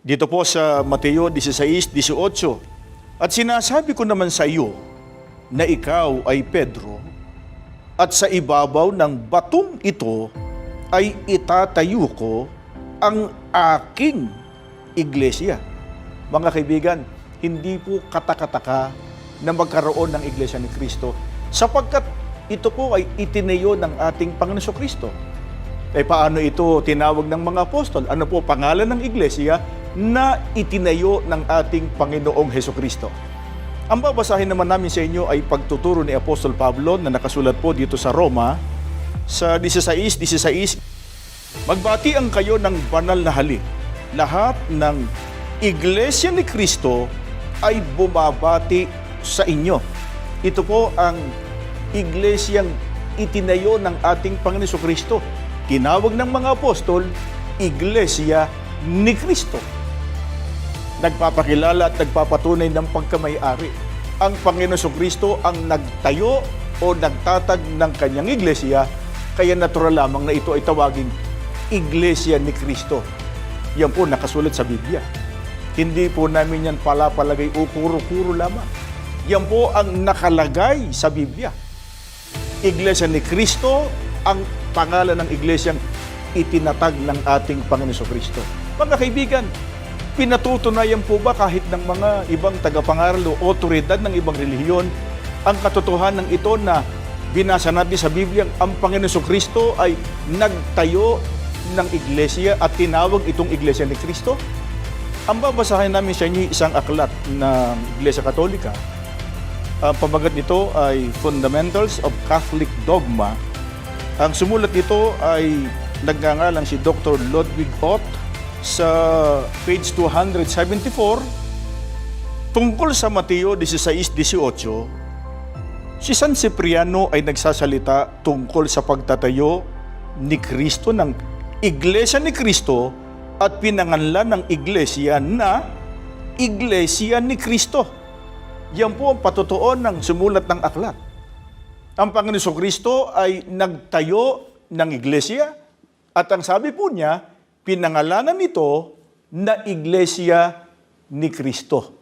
Dito po sa Mateo 16:18. At sinasabi ko naman sa iyo na ikaw ay Pedro at sa ibabaw ng batong ito ay itatayo ko ang aking iglesia. Mga kaibigan, hindi po katakataka na magkaroon ng iglesia ni Kristo sapagkat ito po ay itinayo ng ating Panginoon Kristo. Eh paano ito tinawag ng mga apostol? Ano po pangalan ng iglesia na itinayo ng ating Panginoong Heso Kristo? Ang babasahin naman namin sa inyo ay pagtuturo ni Apostol Pablo na nakasulat po dito sa Roma sa 16:16. Magbati ang kayo ng banal na halik. Lahat ng iglesia ni Kristo ay bumabati sa inyo. Ito po ang iglesyang itinayo ng ating Panginoon Kristo. Tinawag ng mga apostol, Iglesia ni Kristo nagpapakilala at nagpapatunay ng pagkamay-ari. Ang Panginoon Kristo ang nagtayo o nagtatag ng kanyang iglesia, kaya natural lamang na ito ay tawaging Iglesia ni Kristo. Yan po nakasulat sa Biblia. Hindi po namin yan palapalagay o kuro-kuro lamang. Yan po ang nakalagay sa Biblia. Iglesia ni Kristo ang pangalan ng iglesyang itinatag ng ating Panginoon Kristo. Mga kaibigan, pinatutunayan po ba kahit ng mga ibang tagapangaral o otoridad ng ibang relihiyon ang katotohanan ito na binasa natin sa Biblia ang Panginoon Kristo ay nagtayo ng iglesia at tinawag itong iglesia ni Kristo? Ang babasahin namin sa inyo isang aklat ng Iglesia Katolika. Ang pamagat nito ay Fundamentals of Catholic Dogma. Ang sumulat nito ay nagngangalang si Dr. Ludwig Ott sa page 274 tungkol sa Mateo 16:18 si San Cipriano ay nagsasalita tungkol sa pagtatayo ni Kristo ng Iglesia ni Kristo at pinanganlan ng Iglesia na Iglesia ni Kristo. Yan po ang patutuon ng sumulat ng aklat. Ang Panginoon Kristo ay nagtayo ng iglesia at ang sabi po niya, pinangalanan nito na iglesia ni Kristo.